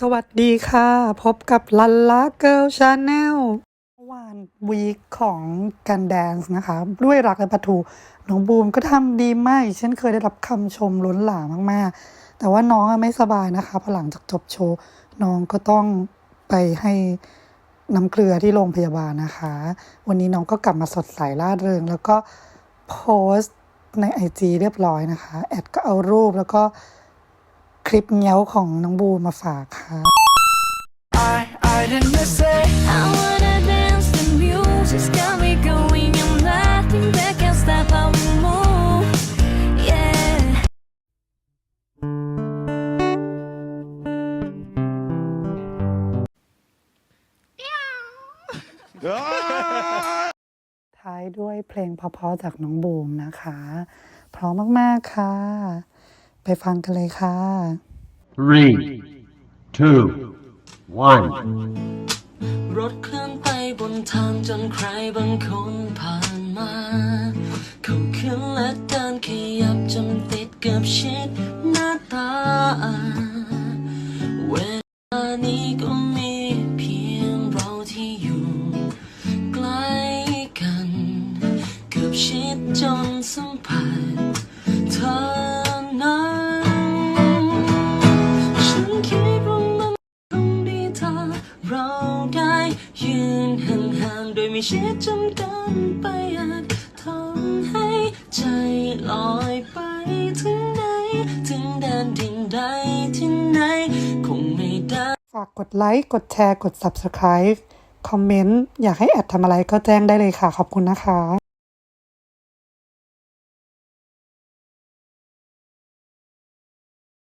สวัสดีค่ะ พบกับลันลาเกิลชาแนลเมื่อวานวีคของการแดนซ์นะคะ ด้วยรักและปะทูน้องบูมก็ทำดีมากอีกเช่นเคยได้รับคำชมล้นหลามมากๆ แต่ว่าน้องไม่สบายนะคะพอหลังจากจบโชว์ น้องก็ต้องไปให้น้ำเกลือที่โรงพยาบาลนะคะ วันนี้น้องก็กลับมาสดใสร่าเริง แล้วก็โพสต์ในไอจเรียบร้อยนะคะ แอดก็เอารูปแล้วก็ คลิปเงี้ยวของน้องบูมมาฝากค่ะ I, I didn't say I wanna dance, the music's got me going. I'm laughing back, can't stop, I will move. Yeah. ท้ายด้วยเพลงเพราะๆจากน้องบูมนะคะ เพราะมาก ๆ ค่ะ ไปฟังกันเลยค่ะ Three, two, one. รถเคลื่อนไปบนทางจนใครบางคนผ่านมาเขาขึ้นและเดินขยับจนติดกับชิดหน้าตา เวลานี้ก็มีเพียงเราที่อยู่ ใกล้กันเกือบชิดจน เราได้ยืนห่างๆโดยไม่ชิดจนเกินไปอาจทำให้ใจลอยไปถึงไหนถึงแดนดินใดที่ไหนคงไม่ได้ฝากกดไลค์กดแชร์กด Subscribe คอมเมนต์ อยากให้แอดทำอะไรก็แจ้งได้เลยค่ะ ขอบคุณนะคะ